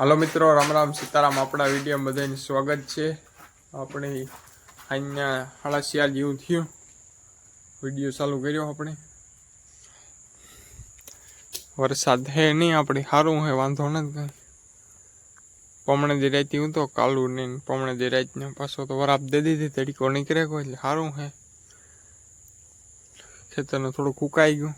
હાલો મિત્રો, રામ રામ સીતારામ. આપણા વીડિયો બધાને સ્વાગત છે. આપણે અહીંયા સાડા જેવું થયું. વીડિયો ચાલુ કર્યો આપણે. વરસાદ હે નહીં આપણે, સારું હે, વાંધો નથી કાંઈ. પમણે દે રાતી હું તો કાલું નહીં પમણે દે રાતને પાછો તો વરાપ દે દીધી, તડીકો નીકળે કોઈ એટલે સારું હે. ખેતરને થોડું કુકાઈ ગયું.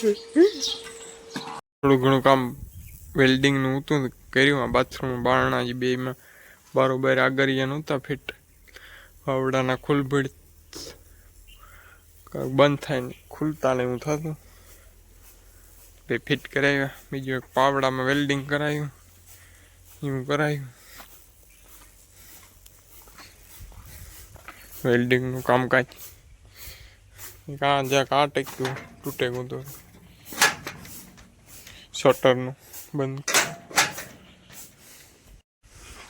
થોડું ઘણું કામ વેલ્ડિંગનું હતું કર્યું. આ બાથરૂમ બારણા જે બેમાં બારોબાર આગરિયા નહોતા ફિટ વાવડાના ખુલભીડ બંધ થાય ને ખુલતા ને એવું થતું. બે ફિટ કરાવ્યા. બીજું એક પાવડામાં વેલ્ડિંગ કરાયું. એવું કરાયું. વેલ્ડિંગનું કામકાજ. કાં જ્યાં કાં ટેક્યું તૂટે ગયું તો શટરનું. બંધ.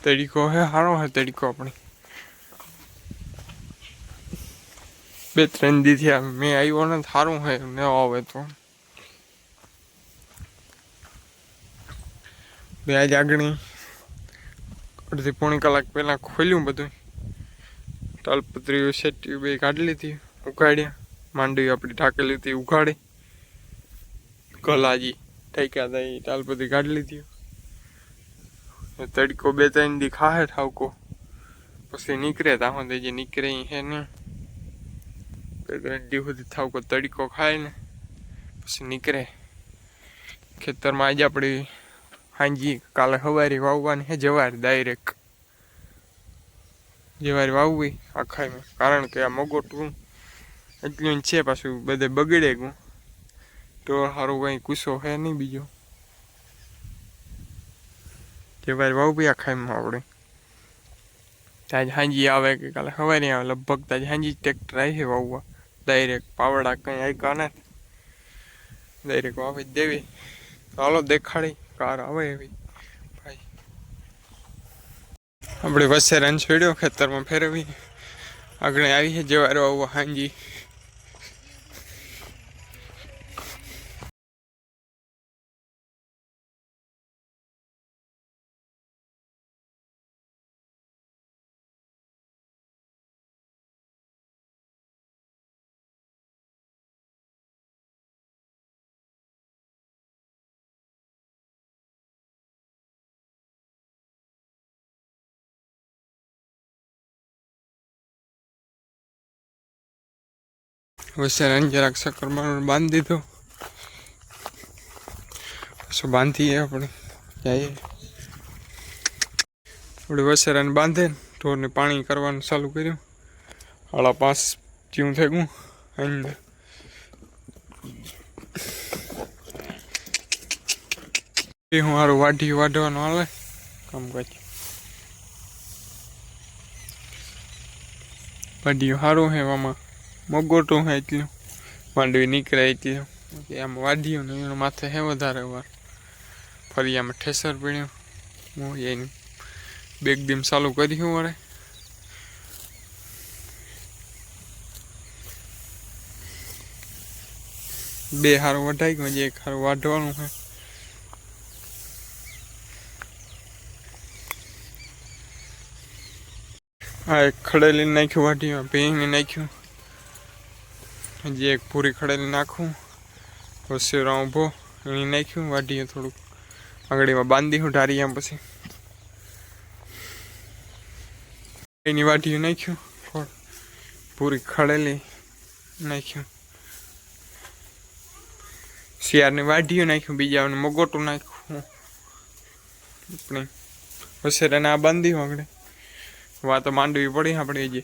તરીકો હે સારો હે તરીકો આપણી. બે ત્રણ દી થયા મેં આવ્યો ને સારું હે, ન આવે તો. બે આજ આગળ અડધી પોણી કલાક પહેલાં ખોલ્યું બધું. તાલપત્રીઓ સેટી બે કાઢી લીધી, ઉગાડ્યા. માંડવી આપણી ઢાંકેલી હતી, ઉગાડી. કલાજી ટાઈકા હતા એ બધી કાઢી લીધી. તડકો બે ત્રણ દી ખાહે ઠાવકો. પછી નીકળે ત્યાં સુધી જે નીકળે હે ને બે ત્રણ દી સુધી ઠાવકો, તડકો ખાય ને પછી નીકળે. ખેતરમાં આજે આપણી હાંજી કાલે સવારે વાવવાની હે, જવાર ડાયરેક્ટ જવાર વાવવી આખાઈમાં કારણ કે આ મગોટું એટલું છે પાછું, બધે બગડે ગયું. તો સારું કંઈ કુસો હે નહીં બીજો. જવાર વાવવી આખામાં આપણે તાજ હાંજી આવે કે કાલે સવારે આવે, લગભગ તાજ હાંજી ટ્રેક્ટર આવી વાવવા. ડાયરેક્ટ પાવડા કંઈ આયકા ને. ડાયરેક્ટ વાવી દેવી. ચાલો દેખાડી, કાર આવે એવી. ભાઈ. આપણે વચ્ચે રન છોડ્યો ખેતરમાં ફેરવી. આગળ આવી છે જવાર વાવવા હાંજી. વચ્ચે રન જરાક સકર બાંધી દીધો. પછી બાંધીએ આપણે. જઈએ. આપણે વસેરાને રન બાંધે ઢોરને પાણી કરવાનું ચાલુ કર્યું. સાડા પાંચ જેવું થઈ ગયું અંદર. હું મારું વાઢી વાઢવાનું હાલે. કામકાજ વાઢીયું સારું હે આમાં મગોટું હે એટલું માંડવી નીકળે એટલું આમ વાઢ્યું ને એનું માથે હે વધારે વાર. ફરી આમ ઠેસર પીણ્યું. હું એની બેગ દીમ ચાલુ કર્યું વળે. બે હારું વઢાઈ ગયું એક હારું વાઢવાનું છે. આ એક ખડેલી નાખ્યું, વાઢ્યું ભેંગને નાખ્યું. હજી એક પૂરી ખડેલી નાખું વસેરા ઊભો એની નાખ્યું, વાઢીએ થોડુંક. આંગળીમાં બાંધી હું, ઢારી આમ પછી. એની વાઢીયું નાખ્યું, ફળ. પૂરી ખડેલી નાખ્યું. શિયાળની વાઢીયું નાખ્યું બીજાને મગોટું નાખ્યું. આપણે વસેરાને આ બાંધ્યું આગળ. વા તો માંડવી પડી, આપણે જે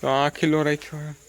તો આ ખીલો રાખ્યો